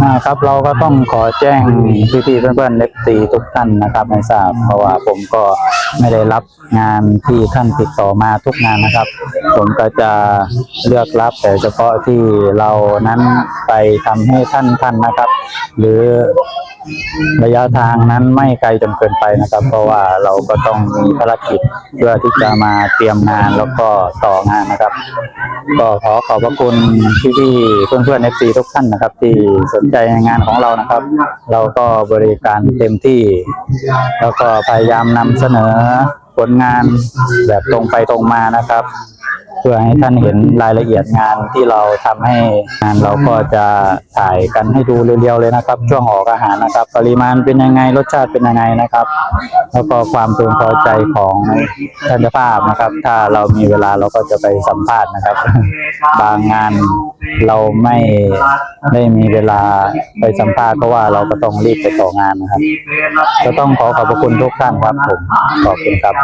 อ่าครับเราก็ต้องขอแจ้งพี่ๆเพื่อนๆเล็กตีทุกท่านนะครับให้ทราบเพราะว่าผมก็ไม่ได้รับงานที่ท่านติดต่อมาทุกงานนะครับ ผมก็จะเลือกรับแต่เฉพาะที่เรานั้นไปทำให้ท่านท่านนะครับ หรือ ระยะทางนั้นไม่ไกลจนเกินไปนะครับ เพราะว่าเราก็ต้องมีภารกิจเพื่อที่จะมาเตรียมงานแล้วก็ต่องานนะครับ ก็ขอขอบพระคุณพี่ๆเพื่อนๆเอฟซีทุกท่านนะครับ ที่สนใจในงานของเรานะครับ เราก็บริการเต็มที่ แล้วก็พยายามนำเสนอผลงานแบบตรงไปตรงมานะครับ เพื่อให้ท่านเห็นรายละเอียดงานที่เราทำให้งานเราก็จะถ่ายกันให้ดูเรียวๆเลยนะครับ ช่วงออกอาหารนะครับ ปริมาณเป็นยังไงรสชาติเป็นยังไงนะครับ แล้วก็ความพึงพอใจของท่านเจ้าภาพนะครับ ถ้าเรามีเวลาเราก็จะไปสัมภาษณ์นะครับ บางงานเราไม่ได้มีเวลาไปสัมภาษณ์เพราะว่าเราก็ต้องรีบไปต่องานนะครับ ก็ต้องขอขอบพระคุณทุกท่านครับผมขอบคุณครับ